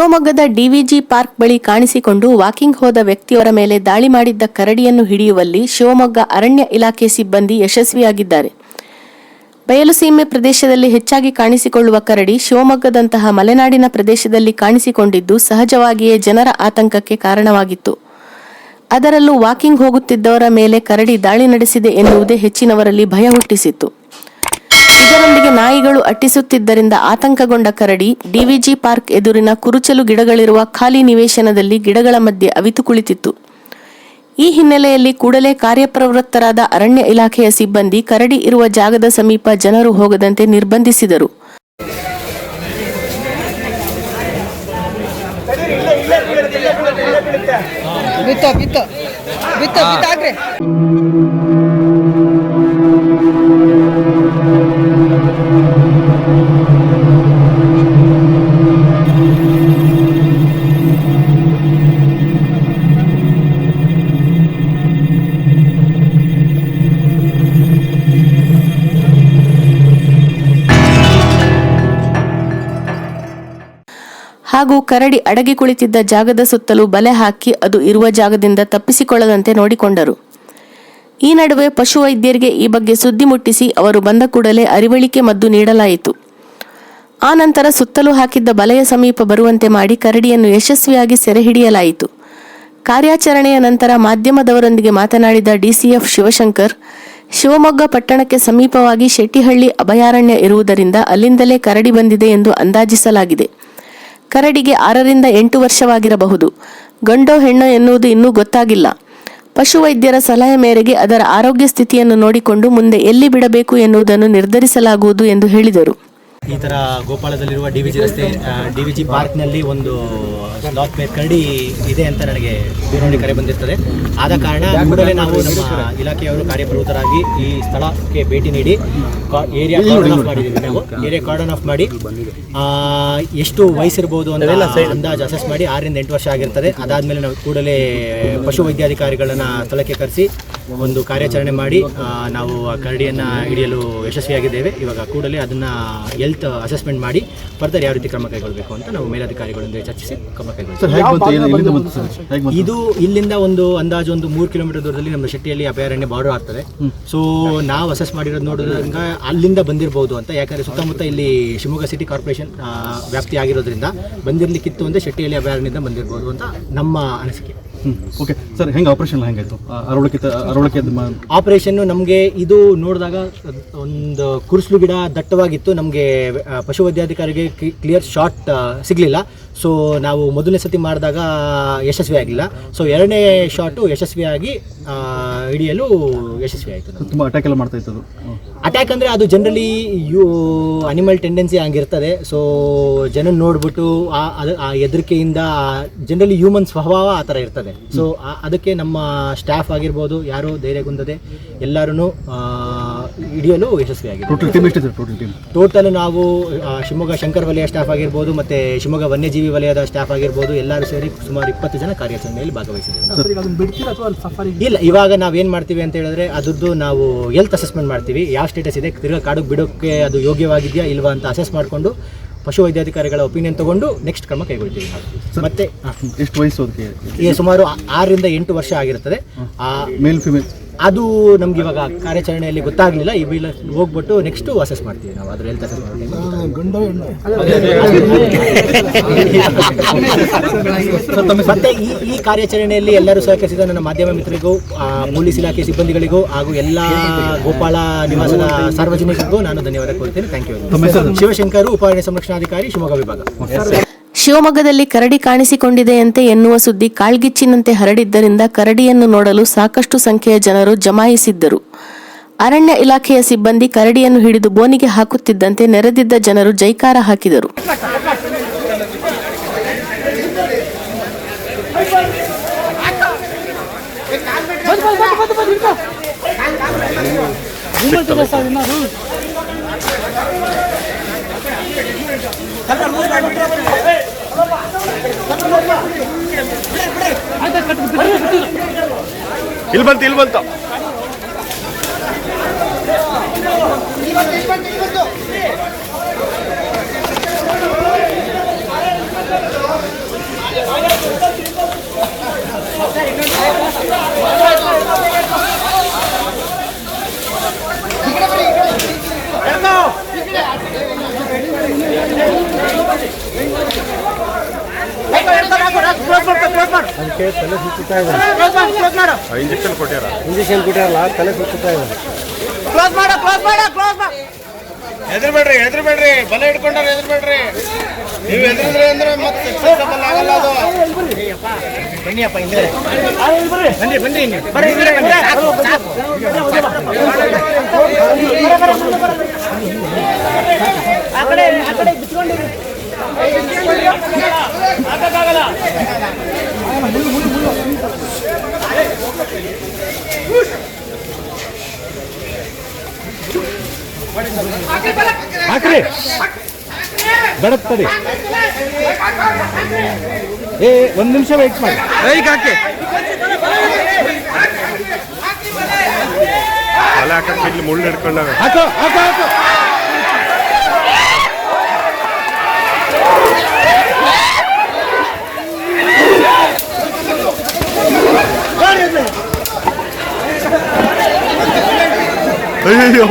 ಶಿವಮೊಗ್ಗದ ಡಿವಿಜಿ ಪಾರ್ಕ್ ಬಳಿ ಕಾಣಿಸಿಕೊಂಡು ವಾಕಿಂಗ್ ಹೋದ ವ್ಯಕ್ತಿಯವರ ಮೇಲೆ ದಾಳಿ ಮಾಡಿದ್ದ ಕರಡಿಯನ್ನು ಹಿಡಿಯುವಲ್ಲಿ ಶಿವಮೊಗ್ಗ ಅರಣ್ಯ ಇಲಾಖೆ ಸಿಬ್ಬಂದಿ ಯಶಸ್ವಿಯಾಗಿದ್ದಾರೆ. ಬಯಲುಸೀಮೆ ಪ್ರದೇಶದಲ್ಲಿ ಹೆಚ್ಚಾಗಿ ಕಾಣಿಸಿಕೊಳ್ಳುವ ಕರಡಿ ಶಿವಮೊಗ್ಗದಂತಹ ಮಲೆನಾಡಿನ ಪ್ರದೇಶದಲ್ಲಿ ಕಾಣಿಸಿಕೊಂಡಿದ್ದು ಸಹಜವಾಗಿಯೇ ಜನರ ಆತಂಕಕ್ಕೆ ಕಾರಣವಾಗಿತ್ತು. ಅದರಲ್ಲೂ ವಾಕಿಂಗ್ ಹೋಗುತ್ತಿದ್ದವರ ಮೇಲೆ ಕರಡಿ ದಾಳಿ ನಡೆಸಿದೆ ಎನ್ನುವುದೇ ಹೆಚ್ಚಿನವರಲ್ಲಿ ಭಯ ಹುಟ್ಟಿಸಿತ್ತು. ಇದರೊಂದಿಗೆ ನಾಯಿಗಳು ಅಟ್ಟಿಸುತ್ತಿದ್ದರಿಂದ ಆತಂಕಗೊಂಡ ಕರಡಿ ಡಿವಿಜಿ ಪಾರ್ಕ್ ಎದುರಿನ ಕುರುಚಲು ಗಿಡಗಳಿರುವ ಖಾಲಿ ನಿವೇಶನದಲ್ಲಿ ಗಿಡಗಳ ಮಧ್ಯೆ ಅವಿತು ಕುಳಿತಿತ್ತು. ಈ ಹಿನ್ನೆಲೆಯಲ್ಲಿ ಕೂಡಲೇ ಕಾರ್ಯಪ್ರವೃತ್ತರಾದ ಅರಣ್ಯ ಇಲಾಖೆಯ ಸಿಬ್ಬಂದಿ ಕರಡಿ ಇರುವ ಜಾಗದ ಸಮೀಪ ಜನರು ಹೋಗದಂತೆ ನಿರ್ಬಂಧಿಸಿದರು. ಹಾಗೂ ಕರಡಿ ಅಡಗಿ ಕುಳಿತಿದ್ದ ಜಾಗದ ಸುತ್ತಲೂ ಬಲೆ ಹಾಕಿ ಅದು ಇರುವ ಜಾಗದಿಂದ ತಪ್ಪಿಸಿಕೊಳ್ಳದಂತೆ ನೋಡಿಕೊಂಡರು. ಈ ನಡುವೆ ಪಶುವೈದ್ಯರಿಗೆ ಈ ಬಗ್ಗೆ ಸುದ್ದಿ ಮುಟ್ಟಿಸಿ ಅವರು ಬಂದ ಕೂಡಲೇ ಅರಿವಳಿಕೆ ಮದ್ದು ನೀಡಲಾಯಿತು. ಆ ನಂತರ ಸುತ್ತಲೂ ಹಾಕಿದ್ದ ಬಲೆಯ ಸಮೀಪ ಬರುವಂತೆ ಮಾಡಿ ಕರಡಿಯನ್ನು ಯಶಸ್ವಿಯಾಗಿ ಸೆರೆ ಹಿಡಿಯಲಾಯಿತು. ಕಾರ್ಯಾಚರಣೆಯ ನಂತರ ಮಾಧ್ಯಮದವರೊಂದಿಗೆ ಮಾತನಾಡಿದ ಡಿಸಿಎಫ್ ಶಿವಶಂಕರ್, ಶಿವಮೊಗ್ಗ ಪಟ್ಟಣಕ್ಕೆ ಸಮೀಪವಾಗಿ ಶೆಟ್ಟಿಹಳ್ಳಿ ಅಭಯಾರಣ್ಯ ಇರುವುದರಿಂದ ಅಲ್ಲಿಂದಲೇ ಕರಡಿ ಬಂದಿದೆ ಎಂದು ಅಂದಾಜಿಸಲಾಗಿದೆ. ಕರಡಿಗೆ ಆರರಿಂದ ಎಂಟು ವರ್ಷವಾಗಿರಬಹುದು. ಗಂಡೋ ಹೆಣ್ಣೋ ಎನ್ನುವುದು ಇನ್ನೂ ಗೊತ್ತಾಗಿಲ್ಲ. ಪಶುವೈದ್ಯರ ಸಲಹೆ ಮೇರೆಗೆ ಅದರ ಆರೋಗ್ಯ ಸ್ಥಿತಿಯನ್ನು ನೋಡಿಕೊಂಡು ಮುಂದೆ ಎಲ್ಲಿ ಬಿಡಬೇಕು ಎನ್ನುವುದನ್ನು ನಿರ್ಧರಿಸಲಾಗುವುದು ಎಂದು ಹೇಳಿದರು. ಈ ತರ ಗೋಪಾಳದಲ್ಲಿರುವ ಡಿ ವಿಜಿ ರಸ್ತೆ ಡಿ ವಿಜಿ ಪಾರ್ಕ್ ಪಾರ್ಕ್ನಲ್ಲಿ ಒಂದು ಸ್ಲಾತ್ ಮೇರ್ ಕರಡಿ ಇದೆ ಅಂತ ನನಗೆ ದೂರವಾಣಿ ಕರೆ ಬಂದಿರ್ತದೆ. ಆದ ಕಾರಣ ಕೂಡಲೇ ನಾವು ನಮ್ಮ ಇಲಾಖೆಯವರು ಕಾರ್ಯಪ್ರವೃತ್ತರಾಗಿ ಈ ಸ್ಥಳಕ್ಕೆ ಭೇಟಿ ನೀಡಿ ಏರಿಯಾ ಕಾರ್ಡನ್ ಆಫ್ ಮಾಡಿದ್ದೀವಿ ನಾವು. ಏರಿಯಾ ಕಾರ್ಡನ್ ಆಫ್ ಮಾಡಿ ಆ, ಎಷ್ಟು ವಯಸ್ಸಿರ್ಬೋದು ಅಂತ ಅಂದಾಜು ಅಸೆಸ್ ಮಾಡಿ ಆರರಿಂದ ಎಂಟು ವರ್ಷ ಆಗಿರ್ತದೆ. ಅದಾದ್ಮೇಲೆ ನಾವು ಕೂಡಲೇ ಪಶು ವೈದ್ಯಾಧಿಕಾರಿಗಳನ್ನ ಸ್ಥಳಕ್ಕೆ ಕರೆಸಿ ಒಂದು ಕಾರ್ಯಾಚರಣೆ ಮಾಡಿ ನಾವು ಆ ಕರಡಿಯನ್ನು ಹಿಡಿಯಲು ಯಶಸ್ವಿಯಾಗಿದ್ದೇವೆ. ಇವಾಗ ಕೂಡಲೇ ಅದನ್ನು ಹೆಲ್ತ್ ಅಸೆಸ್ಮೆಂಟ್ ಮಾಡಿ ಫರ್ದರ್ ಯಾವ ರೀತಿ ಕ್ರಮ ಕೈಗೊಳ್ಳಬೇಕು ಅಂತ ನಾವು ಮೇಲಧಿಕಾರಿಗಳೊಂದಿಗೆ ಚರ್ಚಿಸಿ ಕ್ರಮ ಕೈಗೊಳ್ಳುತ್ತೇವೆ ಇದು ಇಲ್ಲಿಂದ ಒಂದು ಅಂದಾಜು ಒಂದು ಮೂರು ಕಿಲೋಮೀಟರ್ ದೂರದಲ್ಲಿ ನಮ್ಮ ಶೆಟ್ಟಿಯಲ್ಲಿ ಅಭಯಾರಣ್ಯ ಬಾರ್ಡರ್ ಆಗ್ತದೆ. ಸೊ ನಾವು ಅಸೆಸ್ ಮಾಡಿರೋದು ನೋಡೋದ್ರಿಂದ ಅಲ್ಲಿಂದ ಬಂದಿರಬಹುದು ಅಂತ. ಯಾಕಂದ್ರೆ ಸುತ್ತಮುತ್ತ ಇಲ್ಲಿ ಶಿವಮೊಗ್ಗ ಸಿಟಿ ಕಾರ್ಪೊರೇಷನ್ ವ್ಯಾಪ್ತಿ ಆಗಿರೋದ್ರಿಂದ ಬಂದಿರಲಿಕ್ಕಿತ್ತು ಅಂದ್ರೆ ಶೆಟ್ಟಿಯಲ್ಲಿ ಅಭಯಾರಣ್ಯದಿಂದ ಬಂದಿರಬಹುದು ಅಂತ ನಮ್ಮ ಅನಿಸಿಕೆ. ಓಕೆ ಸರ್, ಹೆಂಗೆ ಆಪರೇಷನ್ ಹೆಂಗಾಯ್ತು ಅರವಳಿಕೆ ಅರವಳಿಕೆ ಆಪರೇಷನ್ನು ನಮಗೆ ಇದು ನೋಡಿದಾಗ, ಒಂದು ಕುರುಸ್ಲು ಗಿಡ ದಟ್ಟವಾಗಿತ್ತು. ನಮಗೆ ಪಶುವೈದ್ಯಾಧಿಕಾರಿಗೆ ಕ್ಲಿಯರ್ ಶಾಟ್ ಸಿಗಲಿಲ್ಲ. ಸೊ ನಾವು ಮೊದಲನೇ ಸತಿ ಮಾಡಿದಾಗ ಯಶಸ್ವಿ ಆಗಿಲ್ಲ ಸೊ ಎರಡನೇ ಶಾಟು ಯಶಸ್ವಿಯಾಗಿ ಹಿಡಿಯಲು ಯಶಸ್ವಿ ಆಯಿತು ತುಂಬ ಅಟ್ಯಾಕ್ ಎಲ್ಲ ಮಾಡ್ತಾ ಇತ್ತು ಅದು ಅಟ್ಯಾಕ್ ಅಂದರೆ ಅದು ಜನರಲಿ ಯು ಅನಿಮಲ್ ಟೆಂಡೆನ್ಸಿ ಹಂಗಿರ್ತದೆ ಸೊ ಜನ ನೋಡ್ಬಿಟ್ಟು ಆ ಅದು ಆ ಹೆದರಿಕೆಯಿಂದ ಜನರಲಿ ಹ್ಯೂಮನ್ ಸ್ವಭಾವ ಆ ಥರ ಇರ್ತದೆ. ಸೊ ಅದಕ್ಕೆ ನಮ್ಮ ಸ್ಟಾಫ್ ಆಗಿರ್ಬೋದು ಯಾರು ಧೈರ್ಯಗುಂದದೆ ಎಲ್ಲರೂ ಹಿಡಿಯಲು ಯಶಸ್ವಿಯಾಗಿದೆ. ಟೋಟಲ್ ಟೀಮ್ ಎಷ್ಟಿದೆ ಟೋಟಲ್ ಟೀಮ್ ಟೋಟಲ್ ನಾವು ಆ, ಶಿವಮೊಗ್ಗ ಶಂಕರ್ ವಲಯ ಸ್ಟಾಫ್ ಆಗಿರ್ಬೋದು ಮತ್ತು ಶಿವಮೊಗ್ಗ ವನ್ಯಜೀವಿ ವಲಯದ ಸ್ಟಾಫ್ ಆಗಿರ್ಬೋದು ಎಲ್ಲರೂ ಸೇರಿ ಸುಮಾರು ಇಪ್ಪತ್ತು ಜನ ಕಾರ್ಯಾಚರಣೆಯಲ್ಲಿ ಭಾಗವಹಿಸಿದ್ದೇವೆ. ಇಲ್ಲ ಇವಾಗ ನಾವೇನು ಮಾಡ್ತೀವಿ ಅಂತ ಹೇಳಿದ್ರೆ ಅದ್ರದ್ದು ನಾವು ಹೆಲ್ತ್ ಅಸೆಸ್ಮೆಂಟ್ ಮಾಡ್ತೀವಿ. ಯಾವ ಸ್ಟೇಟಸ್ ಇದೆ ತಿರ್ಗಾ ಕಾಡಿಗೆ ಬಿಡೋಕ್ಕೆ ಅದು ಯೋಗ್ಯವಾಗಿದೆಯಾ ಇಲ್ವಾ ಅಂತ ಅಸೆಸ್ ಮಾಡಿಕೊಂಡು ಪಶು ವೈದ್ಯಾಧಿಕಾರಿಗಳ ಒಪಿನಿಯನ್ ತಗೊಂಡು ನೆಕ್ಸ್ಟ್ ಕ್ರಮ ಕೈಗೊಳ್ತೀವಿ ನಾವು. ಮತ್ತೆ ಎಷ್ಟು ವಯಸ್ಸು ಅದಕ್ಕೆ ಈಗ ಸುಮಾರು ಆ- ಆರರಿಂದ ಎಂಟು ವರ್ಷ ಆಗಿರುತ್ತದೆ. ಆ ಮೇಲ್ ಫಿಮೇಲ್ ಅದು ನಮ್ಗೆ ಇವಾಗ ಕಾರ್ಯಾಚರಣೆಯಲ್ಲಿ ಗೊತ್ತಾಗಲಿಲ್ಲ. ಈ ಬಿಲ್ ಹೋಗ್ಬಿಟ್ಟು ನೆಕ್ಸ್ಟ್ ಅಸೆಸ್ ಮಾಡ್ತೀವಿ ನಾವು. ಅದ್ರ ಹೆಲ್ತ್ ಅಸೆಸ್ ಮತ್ತೆ ಈ ಈ ಕಾರ್ಯಾಚರಣೆಯಲ್ಲಿ ಎಲ್ಲರೂ ಸಹಕರಿಸಿದ ನನ್ನ ಮಾಧ್ಯಮ ಮಿತ್ರರಿಗೂ ಪೊಲೀಸ್ ಇಲಾಖೆ ಸಿಬ್ಬಂದಿಗಳಿಗೂ ಹಾಗೂ ಎಲ್ಲ ಗೋಪಾಳ ನಿವಾಸದ ಸಾರ್ವಜನಿಕರಿಗೂ ನಾನು ಧನ್ಯವಾದ ಕೋರುತ್ತೇನೆ. ಥ್ಯಾಂಕ್ ಯು ಶಿವಶಂಕರ್ ಉಪಾರಣ್ಯ ಸಂರಕ್ಷಣಾಧಿಕಾರಿ ಶಿವಮೊಗ್ಗ ವಿಭಾಗ. ಶಿವಮೊಗ್ಗದಲ್ಲಿ ಕರಡಿ ಕಾಣಿಸಿಕೊಂಡಿದೆಯಂತೆ ಎನ್ನುವ ಸುದ್ದಿ ಕಾಳ್ಗಿಚ್ಚಿನಂತೆ ಹರಡಿದ್ದರಿಂದ ಕರಡಿಯನ್ನು ನೋಡಲು ಸಾಕಷ್ಟು ಸಂಖ್ಯೆಯ ಜನರು ಜಮಾಯಿಸಿದ್ದರು. ಅರಣ್ಯ ಇಲಾಖೆಯ ಸಿಬ್ಬಂದಿ ಕರಡಿಯನ್ನು ಹಿಡಿದು ಬೋನಿಗೆ ಹಾಕುತ್ತಿದ್ದಂತೆ ನೆರೆದಿದ್ದ ಜನರು ಜೈಕಾರ ಹಾಕಿದರು. ಇಲ್ಲಿ ಬಂತು ಇಲ್ಲಿ ಬಂತು ಬಿತ್ತ ಇಂಜೆಕ್ಷನ್ ಕೊಟ್ಟಾರ ಹೆದರ್ಬೇಡ್ರಿ ಹೆದರ್ಬೇಡ್ರಿ ಬಲ ಹಿಡ್ಕೊಂಡ್ರೆ ಹೆದರ್ಬೇಡ್ರಿ ನೀವು ಹೆದರಿದ್ರೆ ಅಂದ್ರೆ ಮತ್ತೆ ಸಕ್ಸಸ್ಫುಲ್ ಆಗಲ್ಲ ಅದು. ಬನ್ನಿಯಪ್ಪ ಹಿಂದೆ. ಬನ್ನಿ ಬನ್ನಿ ಬರ್ರಿ ಹಿಂದೆ. ಹಾಕ್ರಿ. ಬೆಳತ್ತಡಿ ಏ ಒಂದು ನಿಮಿಷ ವೆಯ್ಟ್ ಮಾಡಿ. ಹಾಕಿ ತಲೆ ಹಾಕಕ್ಕೆ ಇಲ್ಲಿ ಮುಳ್ಳು ಹಾಕೋ ಹಾಕೋ ಹಾಕೋ. ಅಯ್ಯೋ